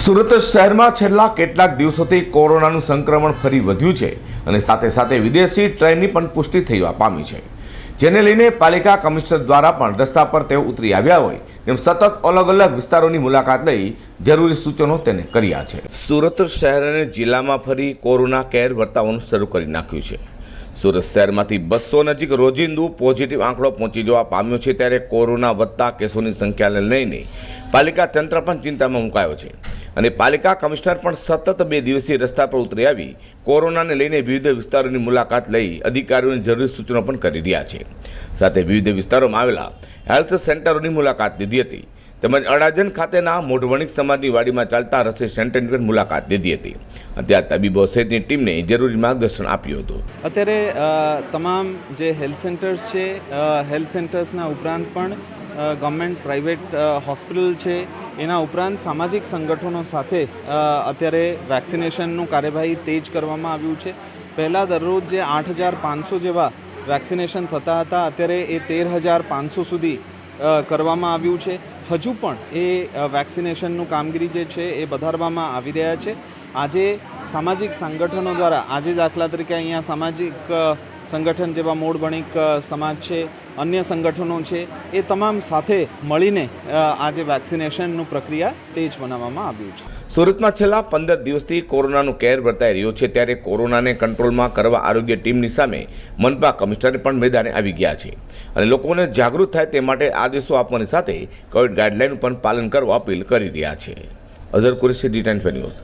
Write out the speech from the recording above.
સુરત શહેરમાં છેલ્લા કેટલાક દિવસોથી કોરોનાનું સંક્રમણ ફરી વધ્યું છે અને સાથે સાથે વિદેશી ટ્રેનની પણ પુષ્ટિ થવા પામી છે. જેને લઈને પાલિકા કમિશનર દ્વારા પણ રસ્તા પર તેઓ ઉતરી આવ્યા હોય તેમ સતત અલગ અલગ વિસ્તારોની મુલાકાત લઈ જરૂરી સૂચનો તેને કર્યા છે. સુરત શહેર અને જિલ્લામાં ફરી કોરોના કેર વર્તાવવાનું શરૂ કરી નાખ્યું છે. સુરત શહેરમાંથી બસો નજીક રોજિંદુ પોઝિટિવ આંકડો પહોંચી જવા પામ્યો છે ત્યારે કોરોના વધતા કેસોની સંખ્યાને લઈને પાલિકા તંત્ર પણ ચિંતામાં મુકાયો છે. અને પાલિકા કમિશનર પણ સતત બે દિવસીય રસ્તા પર ઉતરી આવી કોરોનાને લઈને વિવિધ વિસ્તારોની મુલાકાત લઈ અધિકારીઓને જરૂરી સૂચનો પણ કરી રહ્યા છે. સાથે વિવિધ વિસ્તારોમાં આવેલા હેલ્થ સેન્ટરોની મુલાકાત લીધી હતી. તેમજ અડાજન ખાતેના મોઢવણિક સમાજની વાડીમાં ચાલતા રસી સેન્ટરની પણ મુલાકાત લીધી હતી. અને ત્યાં તબીબો સહિતની ટીમને જરૂરી માર્ગદર્શન આપ્યું હતું. અત્યારે તમામ જે હેલ્થ સેન્ટર્સ છે હેલ્થ સેન્ટર્સના ઉપરાંત પણ ગવર્મેન્ટ પ્રાઇવેટ હોસ્પિટલ છે. એના ઉપરાંત સામાજિક સંગઠનો સાથે અત્યારે વેક્સિનેશનનું કાર્યવાહી તેજ કરવામાં આવ્યું છે. પહેલાં દરરોજ જે આઠ હજાર પાંચસો જેવા વેક્સિનેશન થતા હતા, અત્યારે એ તેર હજાર પાંચસો સુધી કરવામાં આવ્યું છે. હજુ પણ એ વેક્સિનેશનનું કામગીરી જે છે, એ વધારવામાં આવી રહ્યા છે. આજે સામાજિક સંગઠનો દ્વારા આજે દાખલા તરીકે અહીંયા સામાજિક સંગઠન જેવા મૂળ વણિક સમાજ છે, અન્ય સંગઠનો છે, એ તમામ સાથે મળીને આજે વેક્સિનેશનનું પ્રક્રિયા તેજ બનાવવામાં આવ્યું છે. સુરતમાં છેલ્લા પંદર દિવસથી કોરોનાનું કેર વર્તાઈ રહ્યો છે, ત્યારે કોરોનાને કંટ્રોલમાં કરવા આરોગ્ય ટીમની સામે મનપા કમિશનર પણ મેદાને આવી ગયા છે. અને લોકોને જાગૃત થાય તે માટે આદેશો આપવાની સાથે કોવિડ ગાઈડલાઈન પણ પાલન કરવા અપીલ કરી રહ્યા છે. Azhar Qureshi D ten news.